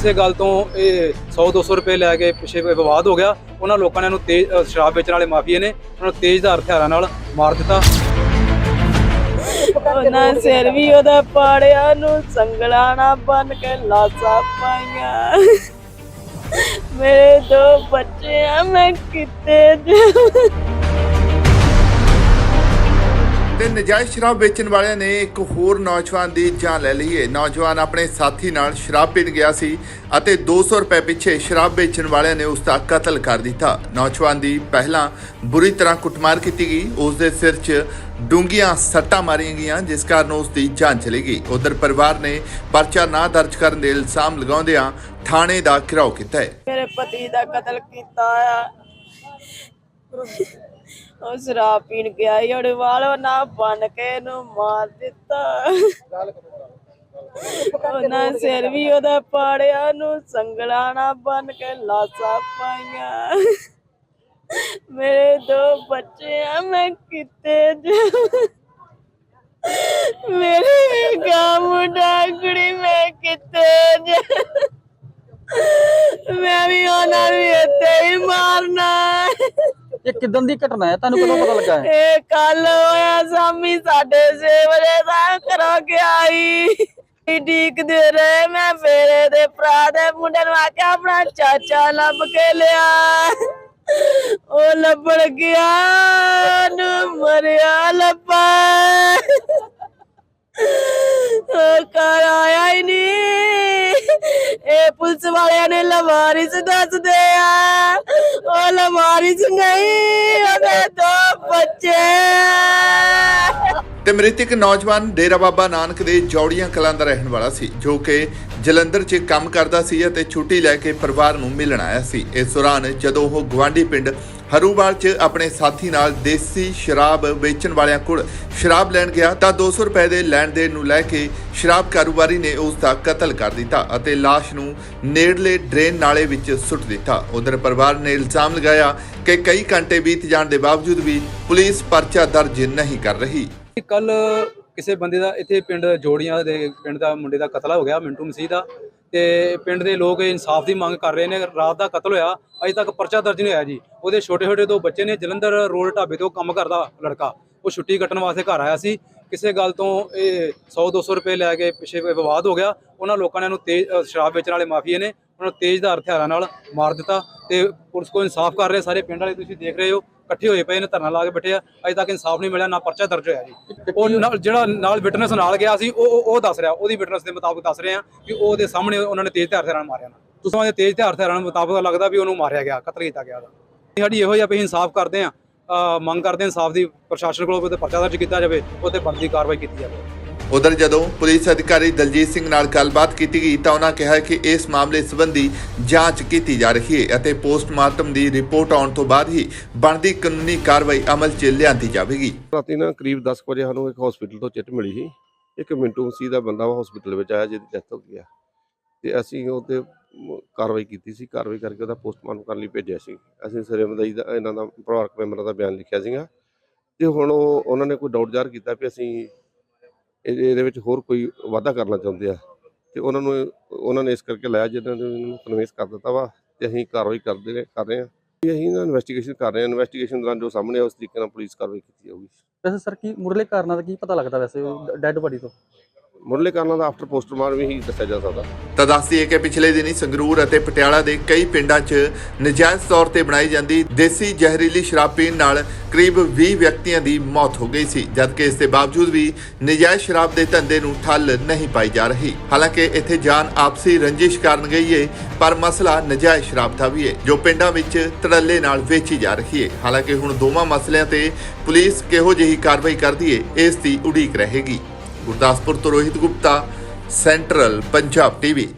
ਕਿਸੇ ਗੱਲ ਤੋਂ ਇਹ 100 200 ਰੁਪਏ ਲੈ ਕੇ ਪਿੱਛੇ ਵਿਵਾਦ ਹੋ ਗਿਆ, ਉਹਨਾਂ ਲੋਕਾਂ ਨੇ ਇਹਨੂੰ ਤੇਜ਼ ਸ਼ਰਾਬ ਵੇਚਣ ਵਾਲੇ ਮਾਫੀਏ ਨੇ, ਉਹਨਾਂ ਨੂੰ ਤੇਜ਼ਧਾਰ ਹਥਿਆਰਾਂ ਨਾਲ ਮਾਰ ਦਿੱਤਾ। ਉਹਨਾਂ ਸਿਰ ਵੀ ਉਹਦਾ ਪਾੜਿਆ ਨੂੰ ਸੰਗਲਾਂ ਨਾ ਬਨ ਕੇ ਲਾਸਾ ਪਾਈਆਂ। ਮੇਰੇ ਦੋ ਬੱਚੇ ਆ, ਮੈਂ ਕਿਤੇ ਜਾਵਾਂ? ਨਜਾਇਜ਼ ਸ਼ਰਾਬ ਵੇਚਣ ਵਾਲਿਆਂ ਨੇ ਇੱਕ ਹੋਰ ਨੌਜਵਾਨ ਦੀ ਜਾਨ ਲੈ ਲਈ ਹੈ। ਨੌਜਵਾਨ ਆਪਣੇ ਸਾਥੀ ਨਾਲ ਸ਼ਰਾਬ ਪੀਣ ਗਿਆ ਸੀ ਅਤੇ 200 ਰੁਪਏ ਪਿੱਛੇ ਸ਼ਰਾਬ ਵੇਚਣ ਵਾਲਿਆਂ ਨੇ ਉਸ ਦਾ ਕਤਲ ਕਰ ਦਿੱਤਾ। ਨੌਜਵਾਨ ਦੀ ਪਹਿਲਾਂ ਬੁਰੀ ਤਰ੍ਹਾਂ ਕੁੱਟਮਾਰ ਕੀਤੀ ਗਈ। ਉਸ ਦੇ ਸਿਰ 'ਚ ਡੂੰਘੀਆਂ ਸੱਟਾਂ ਮਾਰੀਆਂ ਗਈਆਂ, ਜਿਸ ਕਾਰਨ ਉਸ ਦੀ ਜਾਨ ਚਲੀ ਗਈ। ਉਧਰ ਪਰਿਵਾਰ ਨੇ ਪਰਚਾ ਨਾ ਦਰਜ ਕਰਨ ਦੇ ਇਲਜ਼ਾਮ ਲਗਾਉਂਦਿਆਂ ਥਾਣੇ ਦਾ ਘਿਰਾਓ ਕੀਤਾ ਹੈ। ਮੇਰੇ ਪਤੀ ਦਾ ਕਤਲ ਕੀਤਾ ਆ। ਉਹ ਸ਼ਰਾਬ ਪੀਣ ਗਿਆ ਹੀ ਵਾਲ ਨਾ ਬਨ ਕੇ ਇਹਨੂੰ ਮਾਰ ਦਿੱਤਾ। ਉਹਨਾਂ ਸਿਰ ਵੀ ਉਹਦਾ ਪਾੜਿਆ ਨੂੰ ਸੰਗਲਾਂ ਨਾ ਬਨ ਕੇ ਲਾਸਾ ਪਾਈਆਂ। ਮੇਰੇ ਦੋ ਬੱਚੇ ਆ, ਮੈਂ ਕਿਤੇ ਜਾਵਾਂ। ਮੇਰੇ ਗਾ ਮੁੰਡਾ, ਕੁੜੀ ਮੈਂ ਕਿਤੇ ਜਾਵਾਂ। ਮੈਂ ਵੀ ਉਹਨਾਂ ਨੂੰ ਇੱਥੇ ਹੀ ਮਾਰਨਾ। ਇਹ ਕਿਦਾਂ ਦੀ ਘਟਨਾ ਹੈ? ਤੁਹਾਨੂੰ ਕਦੋਂ ਪਤਾ ਲੱਗਾ ਹੈ? ਇਹ ਕੱਲ ਹੋਇਆ ਸ਼ਾਮੀ 6:30 ਵਜੇ ਦਾ ਕਰੋ ਕੇ ਆਈ। ਡੀਕਦੇ ਰਹੇ ਮੈਂ ਫੇਰੇ ਦੇ ਭਰਾ ਦੇ ਮੁੰਡੇ ਨੂੰ ਆਖਿਆ, ਆਪਣਾ ਚਾਚਾ ਲੱਭ ਕੇ ਲਿਆ। ਉਹ ਲੱਭਣ ਗਿਆ ਨੂੰ ਮਰਿਆ ਲੱਭਾ। ਕਰ ਆਇਆ ਹੀ ਨਹੀਂ। ਇਹ ਪੁਲਿਸ ਵਾਲਿਆਂ ਨੇ ਲਵਾਰਿਸ ਦੱਸਦੇ ਆ ਉਹ ਨਹੀਂ, ਉਹਦੇ ਦੋ ਬੱਚੇ। ਤੇ ਮ੍ਰਿਤਕ ਨੌਜਵਾਨ ਡੇਰਾ ਬਾਬਾ ਨਾਨਕ ਦੇ ਜੌੜੀਆਂ ਕਲਾਂ ਦਾ ਰਹਿਣ ਵਾਲਾ ਸੀ, ਜੋ ਕਿ ਜਲੰਧਰ 'ਚ ਕੰਮ ਕਰਦਾ ਸੀ ਅਤੇ ਛੁੱਟੀ ਲੈ ਕੇ ਪਰਿਵਾਰ ਨੂੰ ਮਿਲਣ ਆਇਆ ਸੀ। ਇਸ ਦੌਰਾਨ ਜਦੋਂ ਉਹ ਗਵਾਂਢੀ ਪਿੰਡ ਹਰੂਵਾਲ 'ਚ ਆਪਣੇ ਸਾਥੀ ਨਾਲ ਦੇਸੀ ਸ਼ਰਾਬ ਵੇਚਣ ਵਾਲਿਆਂ ਕੋਲ ਸ਼ਰਾਬ ਲੈਣ ਗਿਆ ਤਾਂ 200 ਰੁਪਏ ਦੇ ਲੈਣ ਦੇਣ ਨੂੰ ਲੈ ਕੇ ਸ਼ਰਾਬ ਕਾਰੋਬਾਰੀ ਨੇ ਉਸ ਦਾ ਕਤਲ ਕਰ ਦਿੱਤਾ ਅਤੇ ਲਾਸ਼ ਨੂੰ ਨੇੜਲੇ ਡਰੇਨ ਨਾਲੇ ਵਿੱਚ ਸੁੱਟ ਦਿੱਤਾ। ਉਧਰ ਪਰਿਵਾਰ ਨੇ ਇਲਜ਼ਾਮ ਲਗਾਇਆ ਕਿ ਕਈ ਘੰਟੇ ਬੀਤ ਜਾਣ ਦੇ ਬਾਵਜੂਦ ਵੀ ਪੁਲਿਸ ਪਰਚਾ ਦਰਜ ਨਹੀਂ ਕਰ ਰਹੀ। ਕੱਲ ਕਿਸੇ ਬੰਦੇ ਦਾ ਇੱਥੇ ਪਿੰਡ ਜੋੜੀਆਂ ਦੇ ਪਿੰਡ ਦਾ ਮੁੰਡੇ ਦਾ ਕਤਲ ਹੋ ਗਿਆ, ਮਿੰਟੂ ਮਸੀਹ ਦਾ। ਤੇ ਪਿੰਡ ਦੇ ਲੋਕ ਇਨਸਾਫ ਦੀ ਮੰਗ ਕਰ ਰਹੇ ਨੇ। ਰਾਤ ਦਾ ਕਤਲ ਹੋਇਆ, ਅਜੇ ਤੱਕ ਪਰਚਾ ਦਰਜ ਨਹੀਂ ਹੋਇਆ ਜੀ। ਉਹਦੇ ਛੋਟੇ ਛੋਟੇ ਦੋ ਬੱਚੇ ਨੇ, ਜਲੰਧਰ ਰੋਡ ਢਾਬੇ ਤੋਂ ਕੰਮ ਕਰਦਾ ਲੜਕਾ। ਉਹ ਛੁੱਟੀ ਕੱਟਣ ਵਾਸਤੇ ਘਰ ਆਇਆ ਸੀ। ਕਿਸੇ ਗੱਲ ਤੋਂ ਇਹ 100 200 ਰੁਪਏ ਲੈ ਕੇ ਪਿੱਛੇ ਵਿਵਾਦ ਹੋ ਗਿਆ। ਉਹਨਾਂ ਲੋਕਾਂ ਨੇ ਉਹਨੂੰ ਤੇਜ਼ ਸ਼ਰਾਬ ਵੇਚਣ ਵਾਲੇ ਮਾਫੀਏ ਨੇ, ਉਹਨਾਂ ਨੂੰ ਤੇਜ਼ਧਾਰ ਹਥਿਆਰਾਂ ਨਾਲ ਮਾਰ ਦਿੱਤਾ ਤੇ ਪੁਲਿਸ ਕੋ ਇਨਸਾਫ ਕਰ ਰਹੇ ਸਾਰੇ ਪਿੰਡ ਵਾਲੇ ਤੁਸੀਂ ਦੇਖ ਰਹੇ ਹੋ। ਇਕੱਠੇ ਹੋਏ ਪਏ ਨੇ ਧਰਨਾ ਲਾ ਕੇ ਬੈਠੇ ਆ। ਅਜੇ ਤੱਕ ਇਨਸਾਫ ਨਹੀਂ ਮਿਲਿਆ ਨਾ ਪਰਚਾ ਦਰਜ ਹੋਇਆ ਜੀ। ਉਹ ਨਾਲ- ਜਿਹੜਾ ਨਾਲ ਵਿਟਨੈਸ ਨਾਲ ਗਿਆ ਸੀ ਉਹ ਉਹ- ਉਹ ਦੱਸ ਰਿਹਾ ਉਹਦੀ ਵਿਟਨੈਸ ਦੇ ਮੁਤਾਬਕ ਦੱਸ ਰਹੇ ਆ ਕਿ ਉਹਦੇ ਸਾਹਮਣੇ ਉਹਨਾਂ ਨੇ ਤੇਜ਼ ਹਥਿਆਰਾਂ ਨਾਲ ਮਾਰਿਆ ਨਾ। ਤੁਸੀਂ ਉਹਦੇ ਤੇਜ਼ ਹਥਿਆਰਾਂ ਦੇ ਮੁਤਾਬਕ ਲੱਗਦਾ ਵੀ ਉਹਨੂੰ ਮਾਰਿਆ ਗਿਆ ਕਤਲ ਕੀਤਾ ਗਿਆ ਉਹਦਾ। ਸਾਡੀ ਇਹੋ ਜਿਹਾ ਵੀ ਇਨਸਾਫ ਕਰਦੇ ਆ ਮੰਗ ਕਰਦੇ ਇਨਸਾਫ ਦੀ ਪ੍ਰਸ਼ਾਸਨ ਕੋਲੋਂ ਉਹਦੇ ਪਰਚਾ ਦਰਜ ਕੀਤਾ ਜਾਵੇ ਉਹਤੇ ਬਣਦੀ ਕਾਰਵਾਈ ਕੀਤੀ ਜਾਵੇ। ਉਧਰ ਜਦੋਂ ਪੁਲਿਸ ਅਧਿਕਾਰੀ ਦਲਜੀਤ ਸਿੰਘ ਨਾਲ ਗੱਲਬਾਤ ਕੀਤੀ ਗਈ ਤਾਂ ਉਹਨਾਂ ਕਿਹਾ ਕਿ ਇਸ ਮਾਮਲੇ ਸੰਬੰਧੀ ਜਾਂਚ ਕੀਤੀ ਜਾ ਰਹੀ ਹੈ ਅਤੇ ਪੋਸਟਮਾਰਟਮ ਦੀ ਰਿਪੋਰਟ ਆਉਣ ਤੋਂ ਬਾਅਦ ਹੀ ਬਣਦੀ ਕਾਨੂੰਨੀ ਕਾਰਵਾਈ ਅਮਲ 'ਚ ਲਿਆਂਦੀ ਜਾਵੇਗੀ। ਰਾਤੀ ਨਾ ਕਰੀਬ 10 ਵਜੇ ਸਾਨੂੰ ਇੱਕ ਹਸਪੀਟਲ ਤੋਂ ਚਿੱਟ ਮਿਲੀ ਸੀ। ਇੱਕ ਮਿੰਟੂ ਮਸੀਹ ਦਾ ਬੰਦਾ ਵਾ ਹਸਪੀਟਲ ਵਿੱਚ ਆਇਆ, ਜਿਹਦੀ ਡੈਥ ਹੋ ਗਈ ਆ। ਤੇ ਅਸੀਂ ਉਹਤੇ ਮ- ਕਾਰਵਾਈ ਕੀਤੀ ਸੀ। ਕਾਰਵਾਈ ਕਰਕੇ ਉਹਦਾ ਪੋਸਟਮਾਰਟਮ ਕਰਨ ਲਈ ਭੇਜਿਆ ਸੀ। ਅਸੀਂ ਸਰੇ ਦਾ, ਇਹਨਾਂ ਦਾ ਪਰਿਵਾਰਕ ਮੈਂਬਰਾਂ ਦਾ ਬਿਆਨ ਲਿਖਿਆ ਸੀਗਾ। ਤੇ ਹੁਣ ਉਹ, ਉਹਨਾਂ ਨੇ ਕੋਈ ਡਾਊਟ ਜ਼ਾਹਰ ਕੀਤਾ ਵੀ ਅਸੀਂ ਇਹਦੇ ਵਿੱਚ ਹੋਰ ਕੋਈ ਵਾਅਦਾ ਕਰਨਾ ਚਾਹੁੰਦੇ ਆ? ਤੇ ਉਹਨਾਂ ਨੂੰ, ਉਹਨਾਂ ਨੇ ਇਸ ਕਰਕੇ ਲਾਇਆ ਜਿਹਨਾਂ ਨੇ ਉਹਨੂੰ ਕਨਵੇਸ ਕਰ ਦਿੱਤਾ ਵਾ ਤੇ ਅਸੀਂ ਕਾਰਵਾਈ ਕਰਦੇ ਰਹੇ, ਕਰ ਰਹੇ ਹਾਂ। ਅਸੀਂ ਨਾ ਇਨਵੈਸਟੀਗੇਸ਼ਨ ਕਰ ਰਹੇ ਹਾਂ। ਇਨਵੈਸਟੀਗੇਸ਼ਨ ਦੌਰਾਨ ਜੋ ਸਾਹਮਣੇ ਆ, ਉਸ ਤਰੀਕੇ ਨਾਲ ਪੁਲਿਸ ਕਾਰਵਾਈ ਕੀਤੀ ਜਾਊਗੀ। ਵੈਸੇ ਸਰ, ਕੀ ਮੁਰਲੇ ਕਾਰਨਾਂ ਦਾ ਕੀ ਪਤਾ ਲੱਗਦਾ ਵੈਸੇ ਡੈੱਡ ਬੋਡੀ ਤੋਂ? ਮੁੱਢਲੇ ਕਾਰਨਾਂ ਦਾ ਆਫਟਰ ਪੋਸਟਮਾਰਟਮ ਹੀ ਦੱਸਿਆ ਜਾ ਸਕਦਾ। ਤਾਂ ਦੱਸਦੀ ਹੈ ਕਿ ਪਿਛਲੇ ਦਿਨੀ ਸੰਗਰੂਰ ਅਤੇ ਪਟਿਆਲਾ ਦੇ ਕਈ ਪਿੰਡਾਂ 'ਚ ਨਜਾਇਜ਼ ਤੌਰ ਤੇ ਬਣਾਈ ਜਾਂਦੀ ਦੇਸੀ ਜ਼ਹਿਰੀਲੀ ਸ਼ਰਾਬ ਪੀਣ ਨਾਲ ਕਰੀਬ 20 ਵਿਅਕਤੀਆਂ ਦੀ ਮੌਤ ਹੋ ਗਈ ਸੀ, ਜਦਕਿ ਇਸ ਦੇ ਬਾਵਜੂਦ ਵੀ ਨਜਾਇਜ਼ ਸ਼ਰਾਬ ਦੇ ਧੰਦੇ ਨੂੰ ਠੱਲ ਨਹੀਂ ਪਾਈ ਜਾ ਰਹੀ। ਹਾਲਾਂਕਿ ਇੱਥੇ ਜਾਨ ਆਪਸੀ ਰੰਜਿਸ਼ ਕਾਰਨ ਗਈ ਏ, ਪਰ ਮਸਲਾ ਨਜਾਇਜ਼ ਸ਼ਰਾਬ ਦਾ ਵੀ ਏ, ਜੋ ਪਿੰਡਾਂ ਵਿੱਚ ਧੜੱਲੇ ਨਾਲ ਵੇਚੀ ਜਾ ਰਹੀ ਹੈ ਹਾਲਾਂਕਿ ਹੁਣ ਦੋਵਾਂ ਮਸਲਿਆਂ ਤੇ ਪੁਲਿਸ ਕਿਹੋ ਜਿਹੀ ਕਾਰਵਾਈ ਕਰਦੀ ਏ, ਇਸ ਦੀ ਉਡੀਕ ਰਹੇਗੀ। ਗੁਰਦਾਸਪੁਰ ਤੋਂ ਰੋਹਿਤ ਗੁਪਤਾ ਸੈਂਟਰਲ ਪੰਜਾਬ ਟੀਵੀ।